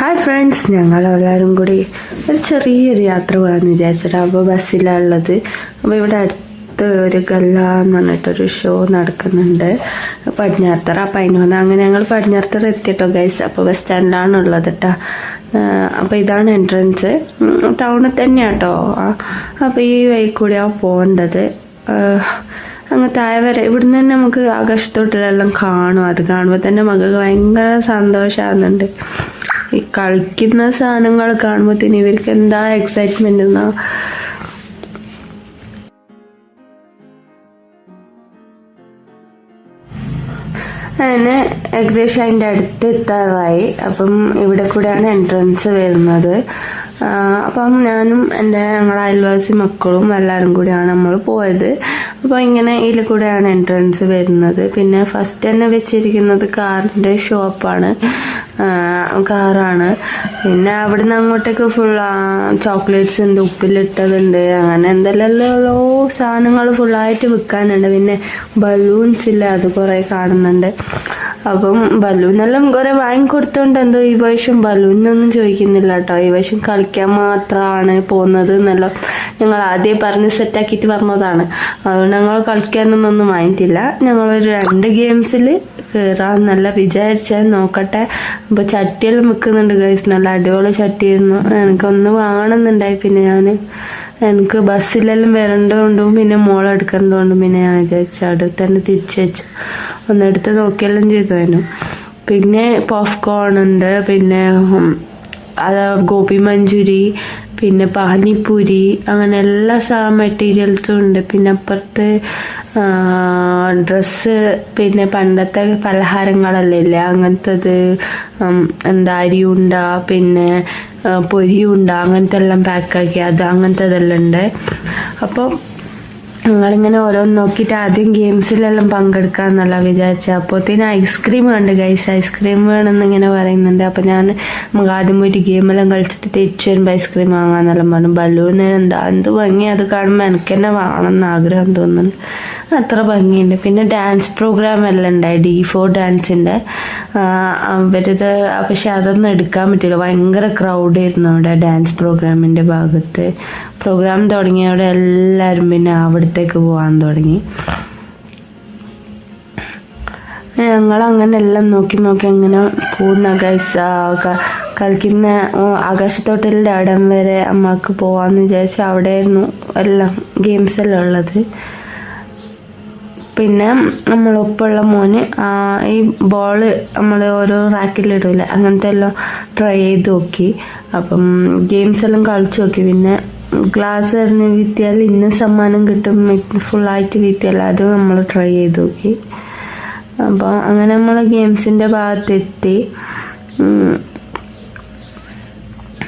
Hi friends ഞങ്ങൾ എല്ലാവരും കൂടി ഒരു ചെറിയൊരു യാത്ര പോകാമെന്ന് വിചാരിച്ചിട്ട്. അപ്പോൾ ബസ്സിലാണ് ഉള്ളത്. അപ്പോൾ ഇവിടെ അടുത്ത് ഒരു ഗല്ല എന്ന് പറഞ്ഞിട്ടൊരു ഷോ നടക്കുന്നുണ്ട്. പടിഞ്ഞാറത്തറ അപ്പം അതിന് വന്ന് അങ്ങനെ ഞങ്ങൾ പടിഞ്ഞാറത്തറ എത്തിയിട്ടോ ഗൈസ് അപ്പോൾ ബസ് സ്റ്റാൻഡിലാണ് ഉള്ളത് കേട്ടോ അപ്പോൾ ഇതാണ് എൻട്രൻസ് ടൗണിൽ തന്നെയാണ് കേട്ടോ അപ്പോൾ ഈ വഴി കൂടിയാണ് പോകേണ്ടത്. അങ്ങ് താഴെ വരെ. ഇവിടുന്ന് തന്നെ നമുക്ക് ആകാശത്തോട്ടിലെല്ലാം കാണും. അത് കാണുമ്പോൾ തന്നെ മകൾക്ക് ഭയങ്കര സന്തോഷമാകുന്നുണ്ട് ഈ കളിക്കുന്ന സാധനങ്ങൾ കാണുമ്പോൾ തന്നെ ഇവർക്ക് എന്താ എക്സൈറ്റ്മെന്റ് എന്നാ അങ്ങനെ ഏകദേശം അതിന്റെ അടുത്ത് എത്താറായി. അപ്പം ഇവിടെ കൂടെയാണ് എൻട്രൻസ് വരുന്നത്. അപ്പം ഞാനും എന്റെ ഞങ്ങളെ അയൽവാസി മക്കളും എല്ലാവരും കൂടിയാണ് നമ്മൾ പോയത്. അപ്പോൾ ഇങ്ങനെ ഇതിൽ കൂടെയാണ് എൻട്രൻസ് വരുന്നത്. പിന്നെ ഫസ്റ്റ് തന്നെ വെച്ചിരിക്കുന്നത് കാറിന്റെ ഷോപ്പാണ് കാറാണ് പിന്നെ അവിടുന്ന് അങ്ങോട്ടേക്ക് ഫുൾ ചോക്ലേറ്റ്സ് ഉണ്ട് ഉപ്പിലിട്ടതുണ്ട് അങ്ങനെ എന്തെല്ലാമല്ലോ സാധനങ്ങൾ ഫുള്ളായിട്ട് വിൽക്കാനുണ്ട്. പിന്നെ ബലൂൺസ് ഇല്ല അത് കുറേ കാണുന്നുണ്ട്. അപ്പം ബലൂണെല്ലാം കുറെ വാങ്ങിക്കൊടുത്തോണ്ട് എന്തോ ഈ വർഷം ബലൂനൊന്നും ചോദിക്കുന്നില്ല കേട്ടോ ഈ വർഷം കളിക്കാൻ മാത്രമാണ് പോകുന്നത് എന്നെല്ലാം. ഞങ്ങൾ ആദ്യം പറഞ്ഞ് സെറ്റാക്കിയിട്ട് പറഞ്ഞതാണ്. അതുകൊണ്ട് ഞങ്ങൾ കളിക്കാനൊന്നും വാങ്ങിയിട്ടില്ല. ഞങ്ങളൊരു രണ്ട് ഗെയിംസിൽ കയറാമെന്നല്ല വിചാരിച്ചാൽ നോക്കട്ടെ. അപ്പോൾ ചട്ടിയെല്ലാം വെക്കുന്നുണ്ട് ഗൈസ് നല്ല അടിപൊളി ചട്ടിയായിരുന്നു. എനിക്കൊന്ന് വാങ്ങണമെന്നുണ്ടായി പിന്നെ ഞാൻ എനിക്ക് ബസ്സിലെല്ലാം വരേണ്ടതുകൊണ്ടും പിന്നെ മോളെടുക്കുന്നതുകൊണ്ടും പിന്നെ ഞാൻ വിചാരിച്ചു അടുത്ത് തന്നെ തിരിച്ചു വെച്ചു. ഒന്നെടുത്ത് നോക്കിയെല്ലാം ചെയ്തതിനു പിന്നെ പോപ്കോൺ ഉണ്ട് പിന്നെ അത് ഗോപി മഞ്ചൂരി പിന്നെ പാനിപ്പൂരി അങ്ങനെ എല്ലാ സാ മെറ്റീരിയൽസും ഉണ്ട്. പിന്നെ അപ്പുറത്ത് ഡ്രസ്സ് പിന്നെ പണ്ടത്തെ പലഹാരങ്ങളല്ലേ ഇല്ലേ? അങ്ങനത്തത് എന്താ അരിയുണ്ട പിന്നെ പൊരിയുണ്ട അങ്ങനത്തെ എല്ലാം പാക്കാക്കി അത് അങ്ങനത്തെ ഇതെല്ലാം ഉണ്ട്. അപ്പോൾ ഞങ്ങളിങ്ങനെ ഓരോന്ന് നോക്കിയിട്ട് ആദ്യം ഗെയിംസിലെല്ലാം പങ്കെടുക്കാമെന്നല്ല വിചാരിച്ചത് അപ്പോഴത്തേന് ഐസ്ക്രീം കണ്ട് ഗൈസ് ഐസ്ക്രീം വേണമെന്ന് ഇങ്ങനെ പറയുന്നുണ്ട്. അപ്പം ഞാൻ നമുക്ക് ആദ്യം പോയിട്ട് ഗെയിമെല്ലാം കളിച്ചിട്ട് തിരിച്ചു വരുമ്പോൾ ഐസ്ക്രീം വാങ്ങാന്നെല്ലാം പറഞ്ഞു. ബലൂൺ എന്താ എന്ത് ഭംഗി അത് കാണുമ്പോൾ എനിക്ക് തന്നെ വാങ്ങണമെന്ന് ആഗ്രഹം തോന്നുന്നുണ്ട് അത്ര ഭംഗിയുണ്ട്. പിന്നെ ഡാൻസ് പ്രോഗ്രാം എല്ലാം ഉണ്ടായി ഡി ഫോർ ഡാൻസിന്റെ അവരിത് പക്ഷെ അതൊന്നും എടുക്കാൻ പറ്റില്ല ഭയങ്കര ക്രൗഡായിരുന്നു അവിടെ ഡാൻസ് പ്രോഗ്രാമിന്റെ ഭാഗത്ത്. പ്രോഗ്രാം തുടങ്ങിയവിടെ എല്ലാവരും പിന്നെ അവിടത്തേക്ക് പോകാൻ തുടങ്ങി. ഞങ്ങൾ അങ്ങനെ എല്ലാം നോക്കി നോക്കി അങ്ങനെ പോകുന്ന ഗൈസ് കളിക്കുന്ന ആകാശത്തോട്ടലിന്റെ അവിടം വരെ അമ്മയ്ക്ക് പോകാമെന്ന് വിചാരിച്ചു അവിടെയായിരുന്നു എല്ലാം ഗെയിംസ് എല്ലാം ഉള്ളത്. പിന്നെ നമ്മളൊപ്പമുള്ള മോന് ഈ ബോൾ നമ്മൾ ഓരോ റാക്കിലിടില്ല അങ്ങനത്തെ എല്ലാം ട്രൈ ചെയ്ത് നോക്കി. അപ്പം ഗെയിംസ് എല്ലാം കളിച്ചു നോക്കി. പിന്നെ ഗ്ലാസ് എറിഞ്ഞ് വീത്തിയാൽ ഇന്ന സമ്മാനം കിട്ടും. ഫുള്ളായിട്ട് വീത്തിയാൽ. അത് നമ്മൾ ട്രൈ ചെയ്ത് നോക്കി. അപ്പോൾ അങ്ങനെ നമ്മൾ ഗെയിംസിന്റെ ഭാഗത്തെത്തി. ഉം.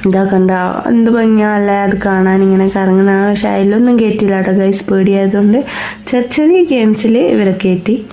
ഇതാ കണ്ട? എന്ത് ഭംഗിയല്ലേ അത് കാണാൻ ഇങ്ങനെ കറങ്ങുന്നതാണ് പക്ഷെ അതിലൊന്നും കയറ്റില്ല കേട്ടോ ഗൈസ് പേടിയായതുകൊണ്ട് ചെറിയ ചെറിയ ഗെയിംസിൽ ഇവരെ കയറ്റി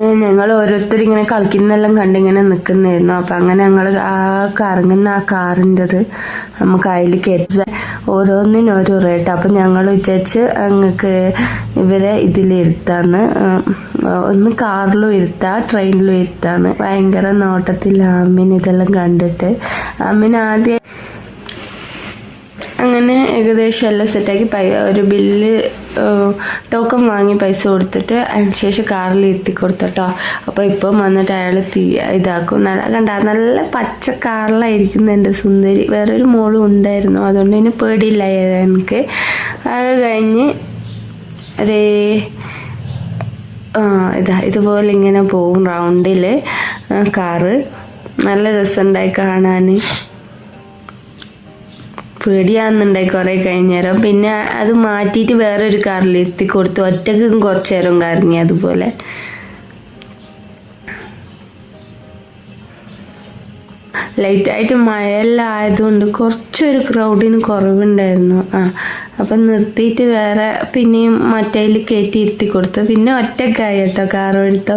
ഞങ്ങൾ ഓരോരുത്തർ ഇങ്ങനെ കളിക്കുന്നെല്ലാം കണ്ടിങ്ങനെ നിൽക്കുന്നായിരുന്നു. അപ്പം അങ്ങനെ ഞങ്ങൾ ആ കറങ്ങുന്ന ആ കാറിന്റെത് നമുക്ക് അതിൽ കയറ്റി ഓരോന്നിനും ഓരോ റേറ്റ്. അപ്പം ഞങ്ങൾ വിചാരിച്ച് ഞങ്ങൾക്ക് ഇവരെ ഇതിലിരുത്താന്ന് ഒന്ന് കാറിലും ഇരുത്താം ട്രെയിനിലും ഇരുത്താന്ന്. ഭയങ്കര നോട്ടത്തിൽ അമ്മിന് ഇതെല്ലാം കണ്ടിട്ട് അമ്മിന് ആദ്യം അങ്ങനെ ഏകദേശം എല്ലാം സെറ്റാക്കി പൈ ഒരു ബില്ല് ടോക്കൺ വാങ്ങി പൈസ കൊടുത്തിട്ട് അതിന് ശേഷം കാറിൽ ഇരുത്തി കൊടുത്തട്ടോ. അപ്പോൾ ഇപ്പം വന്നിട്ട് അയാൾ തീ ഇതാക്കും. നല്ല കണ്ട നല്ല പച്ച കാറിലായിരിക്കുന്നു എന്റെ സുന്ദരി. വേറൊരു മോളും ഉണ്ടായിരുന്നു. അതുകൊണ്ട് തന്നെ പേടിയില്ല എനിക്ക്. അത് കഴിഞ്ഞ് ഒരേ ഇതാ ഇതുപോലെ ഇങ്ങനെ പോകും റൗണ്ടിൽ കാറ് നല്ല രസമുണ്ടായി കാണാൻ പേടിയാകുന്നുണ്ടായി കുറേ കഴിഞ്ഞേരം. പിന്നെ അത് മാറ്റിയിട്ട് വേറൊരു കാറിൽ ഇരുത്തി കൊടുത്തു ഒറ്റക്കും കുറച്ചു നേരം കറങ്ങി അതുപോലെ. ലൈറ്റായിട്ട് മഴയെല്ലാം ആയതുകൊണ്ട് കുറച്ചൊരു ക്രൗഡിന് കുറവുണ്ടായിരുന്നു. ആ അപ്പം നിർത്തിയിട്ട് വേറെ പിന്നെയും മറ്റേയിൽ കയറ്റി ഇരുത്തി കൊടുത്തു. പിന്നെ ഒറ്റക്കായി കേട്ടോ കാർ എടുത്ത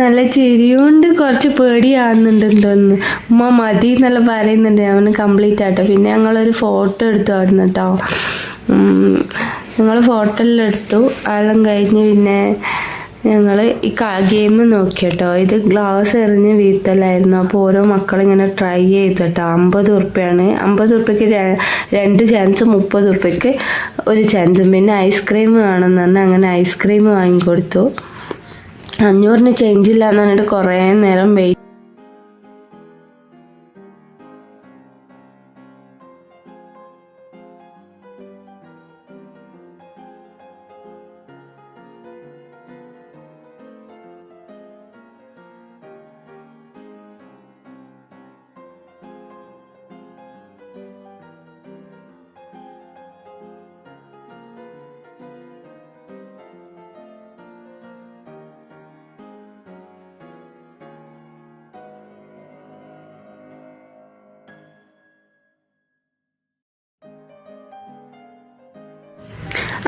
നല്ല ചിരിയുണ്ട് കുറച്ച് പേടിയാകുന്നുണ്ട് തോന്നുന്നു. ഉമ്മ മതി എന്നെല്ലാം പറയുന്നുണ്ട്. അവന് കംപ്ലീറ്റ് ആട്ടോ. പിന്നെ ഞങ്ങളൊരു ഫോട്ടോ എടുത്തു അവിടുന്ന് കേട്ടോ ഞങ്ങൾ ഫോട്ടോ എല്ലാം എടുത്തു. അതെല്ലാം കഴിഞ്ഞ് പിന്നെ ഞങ്ങൾ ഈ ഗെയിം നോക്കിയട്ടോ. ഇത് ഗ്ലാസ് എറിഞ്ഞ് വീത്തലായിരുന്നു. അപ്പോൾ ഓരോ മക്കളിങ്ങനെ ട്രൈ ചെയ്തിട്ടോ. അമ്പത് ഉറുപ്പ്യാണ്. അമ്പത് ഉറുപ്പ്യക്ക് രണ്ട് ചാൻസും മുപ്പത് ഉറുപ്പ്യക്ക് ഒരു ചാൻസും പിന്നെ ഐസ്ക്രീം വേണമെന്ന് പറഞ്ഞാൽ അങ്ങനെ ഐസ്ക്രീം വാങ്ങിക്കൊടുത്തു. അഞ്ഞൂറിന് ചേഞ്ച് ഇല്ല എന്ന് പറഞ്ഞിട്ട് കുറേ നേരം വെയിറ്റ്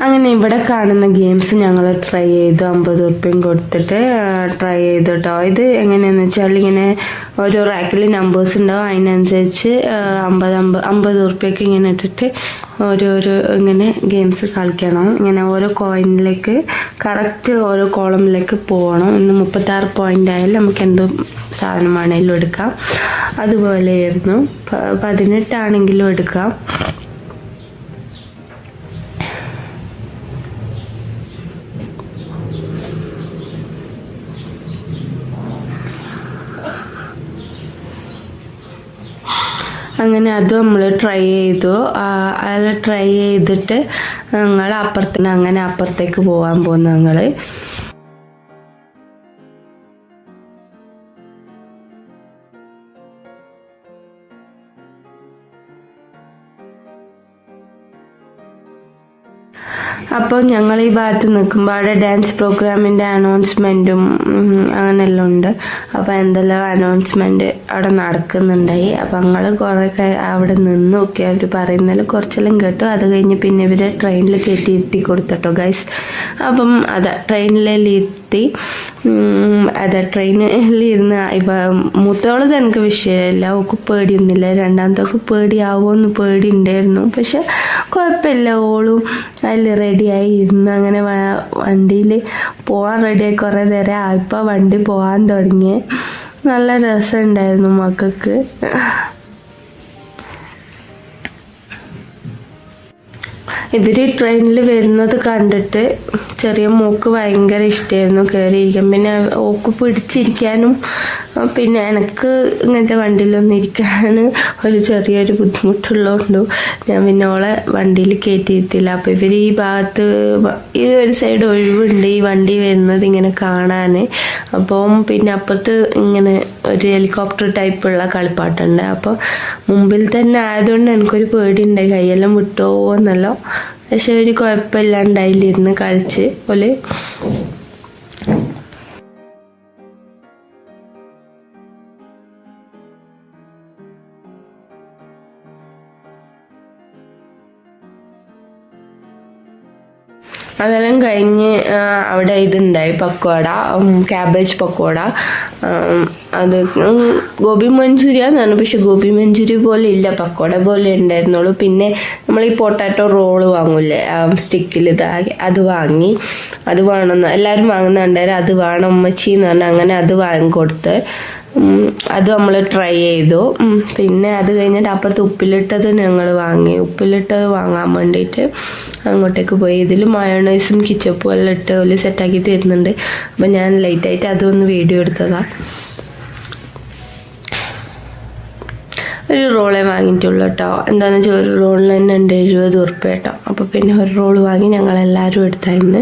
അങ്ങനെ ഇവിടെ കാണുന്ന ഗെയിംസ് ഞങ്ങൾ ട്രൈ ചെയ്തു. അമ്പത് ഉറുപ്പ്യം കൊടുത്തിട്ട് ട്രൈ ചെയ്തു കേട്ടോ ഇത് എങ്ങനെയാണെന്ന് വെച്ചാൽ ഇങ്ങനെ ഓരോ റാക്കിൽ നമ്പേഴ്സ് ഉണ്ടാവും. അതിനനുസരിച്ച് അമ്പത് അമ്പത് അമ്പത് ഉറുപ്പ്യൊക്കെ ഇങ്ങനെ ഇട്ടിട്ട് ഓരോരോ ഇങ്ങനെ ഗെയിംസ് കളിക്കണം. ഇങ്ങനെ ഓരോ കോയിനിലേക്ക് കറക്റ്റ് ഓരോ കോളമിലേക്ക് പോകണം ഇന്ന് മുപ്പത്താറ് പോയിന്റ് ആയാലും നമുക്ക് എന്ത് സാധനം വേണേലും എടുക്കാം. അതുപോലെയായിരുന്നു. പതിനെട്ടാണെങ്കിലും എടുക്കാം. അങ്ങനെ അത് നമ്മൾ ട്രൈ ചെയ്തു അത് ട്രൈ ചെയ്തിട്ട് ഞങ്ങൾ അപ്പുറത്തിന് അങ്ങനെ അപ്പുറത്തേക്ക് പോകാൻ പോകുന്നു ഞങ്ങൾ അപ്പോൾ ഞങ്ങൾ ഈ ഭാഗത്ത് നിൽക്കുമ്പോൾ അവിടെ ഡാൻസ് പ്രോഗ്രാമിന്റെ അനൗൺസ്മെന്റും അങ്ങനെയെല്ലാം ഉണ്ട്. അപ്പോൾ എന്തെല്ലാം അനൗൺസ്മെന്റ് അവിടെ നടക്കുന്നുണ്ടായി. അപ്പോൾ ഞങ്ങൾ കുറേ അവിടെ നിന്ന്. നോക്കി അവർ പറയുന്നതിൽ കുറച്ചെല്ലാം കേട്ടു. അത് കഴിഞ്ഞ് പിന്നെ ഇവരെ ട്രെയിനിൽ കയറ്റി ഇരുത്തി കൊടുത്തട്ടോ ഗൈസ് അപ്പം അതാ ട്രെയിനിലെല്ലാം ഇരുത്തി അതെ ട്രെയിനിലിരുന്ന് ഇപ്പം മൂത്തോളത് എനിക്ക് വിഷയമില്ല. ഓക്ക് പേടിയൊന്നുമില്ല. രണ്ടാമത്തെ പേടിയാവുമെന്ന് പേടി ഉണ്ടായിരുന്നു പക്ഷെ കുഴപ്പമില്ല. ഓളും അതിൽ റെഡിയായി ഇരുന്ന് അങ്ങനെ വണ്ടിയിൽ പോകാൻ റെഡിയായി കുറേ നേരം ആയപ്പോൾ വണ്ടി പോകാൻ തുടങ്ങി. നല്ല രസമുണ്ടായിരുന്നു മക്കൾക്ക്. ഇവർ ട്രെയിനിൽ വരുന്നത് കണ്ടിട്ട് ചെറിയ മോക്ക് ഭയങ്കര ഇഷ്ടമായിരുന്നു കയറിയിരിക്കാൻ പിന്നെ ഓക്ക് പിടിച്ചിരിക്കാനും പിന്നെ എനിക്ക് ഇങ്ങനത്തെ വണ്ടിയിലൊന്നും ഇരിക്കാൻ ഒരു ചെറിയൊരു ബുദ്ധിമുട്ടുള്ളതുകൊണ്ട് ഞാൻ പിന്നെ ഓളെ വണ്ടിയിൽ കയറ്റിയിരുത്തില്ല അപ്പോൾ ഇവർ ഈ ഭാഗത്ത് ഈ ഒരു സൈഡ് ഒഴിവുണ്ട് ഈ വണ്ടി വരുന്നത് ഇങ്ങനെ കാണാൻ അപ്പം പിന്നെ അപ്പുറത്ത് ഇങ്ങനെ ഒരു ഹെലികോപ്റ്റർ ടൈപ്പുള്ള കളിപ്പാട്ടുണ്ട്. അപ്പോൾ മുമ്പിൽ തന്നെ ആയതുകൊണ്ട് എനിക്കൊരു പേടിയുണ്ടായി. കൈയെല്ലാം വിട്ടോ എന്നല്ലോ പക്ഷെ ഒരു കുഴപ്പമില്ലാണ്ട് അതിലിരുന്ന് കളിച്ച് ഓൽ അതെല്ലാം കഴിഞ്ഞ് അവിടെ ഇതുണ്ടായി പക്കോട ക്യാബേജ് പക്കോട. അത് ഗോബി മഞ്ചൂരിയ എന്നാണ് പക്ഷെ ഗോബി മഞ്ചൂരി പോലെ ഇല്ല പക്കോട പോലെ ഉണ്ടായിരുന്നുള്ളൂ. പിന്നെ നമ്മൾ ഈ പൊട്ടാറ്റോ റോൾ വാങ്ങൂലേ സ്റ്റിക്കിൽ ഇതാക്കി അത് വാങ്ങി അത് വേണമെന്ന് എല്ലാവരും വാങ്ങുന്നുണ്ടായിരുന്നു അത് വേണം അമ്മച്ചി എന്ന് പറഞ്ഞാൽ അങ്ങനെ അത് വാങ്ങിക്കൊടുത്ത്. അത് നമ്മൾ ട്രൈ ചെയ്തു. പിന്നെ അത് കഴിഞ്ഞിട്ട് അപ്പുറത്ത് ഉപ്പിലിട്ടത് ഞങ്ങൾ വാങ്ങി. ഉപ്പിലിട്ടത് വാങ്ങാൻ വേണ്ടിയിട്ട് അങ്ങോട്ടേക്ക് പോയി. ഇതിൽ മയോണൈസും കിച്ചപ്പും എല്ലാം ഇട്ട് ഒരു സെറ്റാക്കി തരുന്നുണ്ട്. അപ്പം ഞാൻ ലൈറ്റായിട്ട് അതൊന്ന് വീഡിയോ എടുത്തതാണ് ഒരു റോളേ വാങ്ങിയിട്ടുള്ളൂ കേട്ടോ എന്താണെന്ന് വെച്ചാൽ ഒരു റോളിന് തന്നെ ഉണ്ട് എഴുപത് ഉറുപ്പ് കേട്ടോ അപ്പോൾ പിന്നെ ഒരു റോൾ വാങ്ങി ഞങ്ങളെല്ലാവരും എടുത്തായിരുന്നു.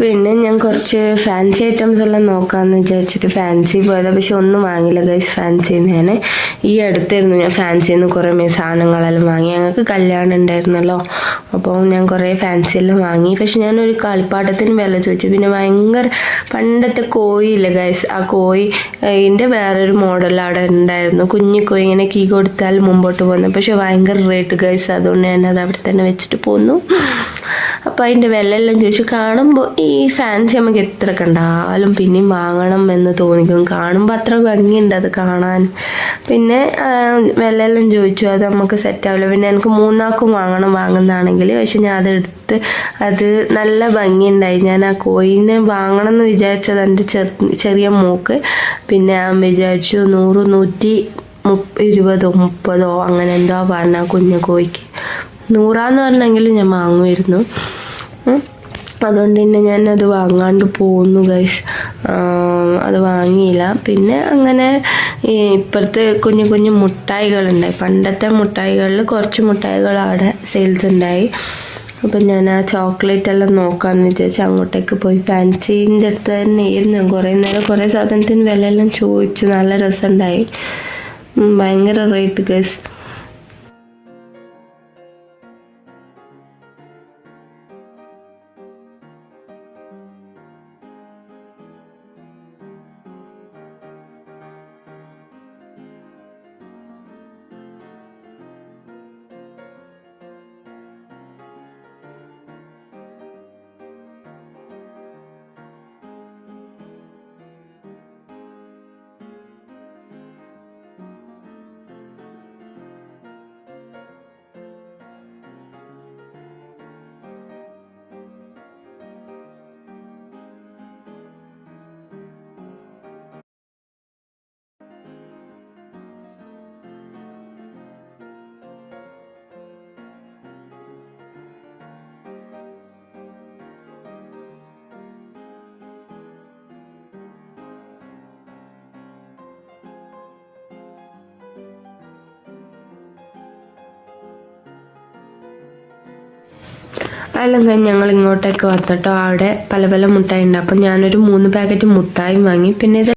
പിന്നെ ഞാൻ കുറച്ച് ഫാൻസി ഐറ്റംസ് എല്ലാം നോക്കാന്ന് വിചാരിച്ചിട്ട് ഫാൻസി പോയത്. പക്ഷെ ഒന്നും വാങ്ങില്ല ഗൈസ് ഫാൻസി ഞാൻ ഈ അടുത്തായിരുന്നു ഞാൻ ഫാൻസിയിൽ നിന്ന് കുറേ സാധനങ്ങളെല്ലാം വാങ്ങി. ഞങ്ങൾക്ക് കല്യാണം ഉണ്ടായിരുന്നല്ലോ. അപ്പോൾ ഞാൻ കുറേ ഫാൻസി എല്ലാം വാങ്ങി. പക്ഷെ ഞാനൊരു കളിപ്പാട്ടത്തിന് വില ചോദിച്ചു. പിന്നെ ഭയങ്കര പണ്ടത്തെ കോയില്ലേ ഗൈസ് ആ കോയി ഇതിന്റെ വേറൊരു മോഡൽ അവിടെ ഉണ്ടായിരുന്നു. കുഞ്ഞു കോയി ഇങ്ങനെ കീ കൊടുത്താൽ മുമ്പോട്ട് പോകുന്നു. പക്ഷെ ഭയങ്കര റേറ്റ് ഗൈസ് അതുകൊണ്ട് ഞാൻ അത് അവിടെ തന്നെ വെച്ചിട്ട് പോന്നു. അപ്പോൾ അതിന്റെ വില എല്ലാം ചോദിച്ചു. കാണുമ്പോൾ ഈ ഫാൻസി നമുക്ക് എത്ര കണ്ടാലും പിന്നെയും വാങ്ങണം എന്ന് തോന്നിക്കും. കാണുമ്പോൾ അത്ര ഭംഗിയുണ്ട് അത് കാണാൻ. പിന്നെ വില എല്ലാം ചോദിച്ചു. അത് നമുക്ക് സെറ്റ് ആവില്ല. പിന്നെ എനിക്ക് മൂന്നാക്കും വാങ്ങണം വാങ്ങുന്നതാണെങ്കിൽ പക്ഷെ ഞാൻ അതെടുത്ത് അത് നല്ല ഭംഗിയുണ്ടായി. ഞാൻ ആ കോയിനെ വാങ്ങണം എന്ന് വിചാരിച്ചത് എന്റെ ചെറിയ മോക്ക്. പിന്നെ ഞാൻ വിചാരിച്ചു നൂറ് നൂറ്റി മുപ്പ ഇരുപതോ മുപ്പതോ അങ്ങനെ എന്തോ പറഞ്ഞ കുഞ്ഞു കോഴിക്ക് നൂറാന്ന് പറഞ്ഞെങ്കിൽ ഞാൻ വാങ്ങുമായിരുന്നു. അതുകൊണ്ട് തന്നെ ഞാൻ അത് വാങ്ങാണ്ട് പോന്നു ഗൈസ് അത് വാങ്ങിയില്ല. പിന്നെ അങ്ങനെ ഇപ്പുറത്ത് കുഞ്ഞു കുഞ്ഞു മുട്ടായികളുണ്ട്. പണ്ടത്തെ മുട്ടായികളിൽ കുറച്ച് മുട്ടായികൾ അവിടെ സെയിൽസ് ഉണ്ടായി. അപ്പം ഞാൻ ആ ചോക്ലേറ്റ് എല്ലാം നോക്കാമെന്ന് വിചാരിച്ച് അങ്ങോട്ടേക്ക് പോയി. ഫാൻസീന്റെ അടുത്ത് തന്നെ ഇരുന്നു കുറേ നേരം കുറേ സാധനത്തിന് വിലയെല്ലാം ചോദിച്ചു. നല്ല രസമുണ്ടായി. ഭയങ്കര റേറ്റ് ഗസ് കഴിഞ്ഞ് ഞങ്ങൾ ഇങ്ങോട്ടേക്ക് വന്നിട്ടോ അവിടെ പല പല മുട്ടായി ഉണ്ട്. അപ്പം ഞാനൊരു മൂന്ന് പാക്കറ്റ് മുട്ടായും വാങ്ങി. പിന്നെ ഇത്